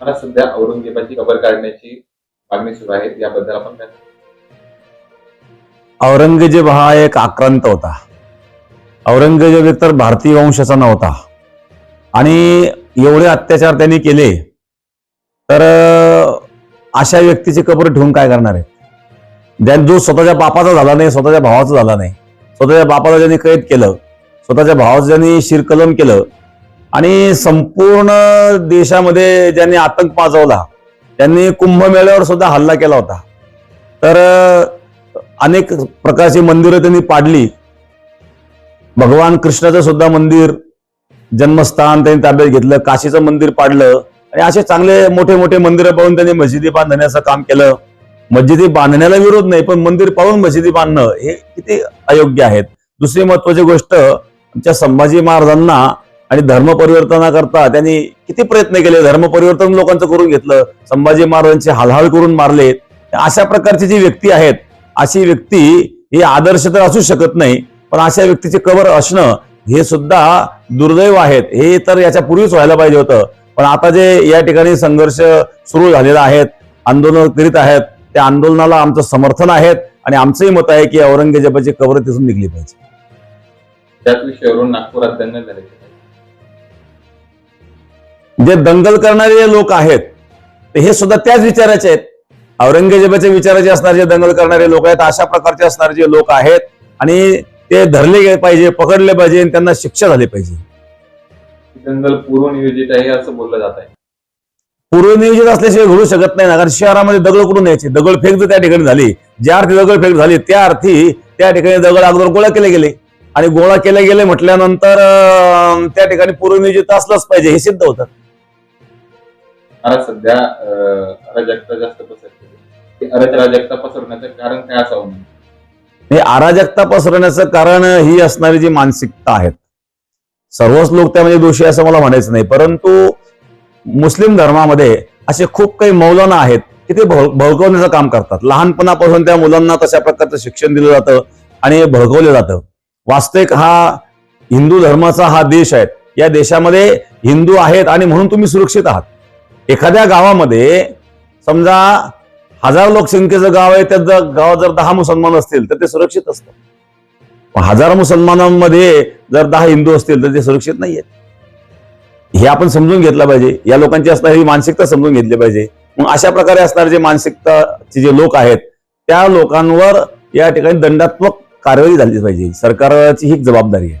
मला सध्या औरंगजेबाची कबर काढण्याची मागणी सुरू आहे याबद्दल आपण काय औरंगजेब हा एक आक्रांत होता. औरंगजेब एकतर भारतीय वंशाचा नव्हता. आणि एवढे अत्याचार त्यांनी केले तर अशा व्यक्तीची कबर ठेवून काय करणार आहे ज्या जो स्वतःच्या बापाचा झाला नाही स्वतःच्या भावाचा झाला नाही स्वतःच्या बापाला ज्यांनी कैद केलं स्वतःच्या भावाचं ज्यांनी शिरकलम केलं आणि संपूर्ण देशामध्ये ज्यांनी आतंक पाजवला त्यांनी कुंभमेळ्यावर सुद्धा हल्ला केला होता. तर अनेक प्रकारची मंदिरं त्यांनी पाडली. भगवान कृष्णाचं सुद्धा मंदिर जन्मस्थान त्यांनी ताब्यात घेतलं काशीचं मंदिर पाडलं. आणि असे चांगले मोठे मोठे मंदिरं पाहून त्यांनी मशिदी बांधण्याचं काम केलं. मस्जिदी बांधण्याला विरोध नाही पण मंदिर पाहून मशिदी बांधणं हे किती अयोग्य आहेत. दुसरी महत्वाची गोष्ट आमच्या संभाजी महाराजांना आणि धर्मपरिवर्तनाकरता त्यांनी किती प्रयत्न केले? धर्म परिवर्तन लोकांचं करून घेतलं. संभाजी महाराजांची हालहाल करून मारले. अशा प्रकारची जी व्यक्ती आहेत अशी व्यक्ती ही आदर्श तर असू शकत नाही पण अशा व्यक्तीचे कवर असणं हे सुद्धा दुर्दैव आहेत. हे तर याच्या पूर्वीच व्हायला पाहिजे होतं. पण आता जे या ठिकाणी संघर्ष सुरू झालेला आहेत आंदोलन करीत आहेत त्या आंदोलनाला आमचं समर्थन आहेत आणि आमचंही मत आहे की औरंगजेबाची कवर तिथून निघली पाहिजे. त्याच विषयावरून नागपुरात झाले जे दंगल करणारे जे लोक आहेत ते हे सुद्धा त्याच विचाराचे आहेत. औरंगजेबाच्या विचाराचे असणारे जे दंगल करणारे लोक आहेत अशा प्रकारचे असणारे जे लोक आहेत आणि ते धरले पाहिजे पकडले पाहिजे आणि त्यांना शिक्षा झाली पाहिजे. दंगल पूर्वनियोजित आहे असं बोललं जात आहे. पूर्वनियोजित असल्याशिवाय घडू शकत नाही. ना कारण शहरामध्ये दगड कुठून यायचे? दगडफेक जर त्या ठिकाणी झाली ज्या अर्थी दगडफेक झाली त्या अर्थी त्या ठिकाणी दगड अगोदर गोळा केले गेले. आणि गोळा केले गेले म्हटल्यानंतर त्या ठिकाणी पूर्वनियोजित असलंच पाहिजे हे सिद्ध होतं. मला सध्या अराजकता जास्त पसरते. अराजकता पसरण्याचं कारण काय असावं हे अराजकता पसरण्याचं कारण ही असणारी जी मानसिकता आहेत. सर्वच लोक त्यामध्ये दोषी असं मला म्हणायचं नाही. परंतु मुस्लिम धर्मामध्ये असे खूप काही मौलाना आहेत की ते भळ- भडकवण्याचं काम करतात. लहानपणापासून त्या मुलांना तशा प्रकारचं शिक्षण दिलं जातं आणि भडकवलं जातं. वास्तविक हा हिंदू धर्माचा हा देश आहे. या देशामध्ये हिंदू आहेत आणि म्हणून तुम्ही सुरक्षित आहात. एखाद्या गावामध्ये समजा हजार लोकसंख्येचं गाव आहे त्यात गावात जर दहा मुसलमान असतील तर ते सुरक्षित असतं. पण हजार मुसलमानांमध्ये जर दहा हिंदू असतील तर ते सुरक्षित नाही आहेत हे आपण समजून घेतलं पाहिजे. या लोकांची असणारी मानसिकता समजून घेतली पाहिजे. मग अशा प्रकारे असणारे जे मानसिकताचे जे लोक आहेत त्या लोकांवर या ठिकाणी दंडात्मक कारवाई झाली पाहिजे. सरकारची ही जबाबदारी आहे.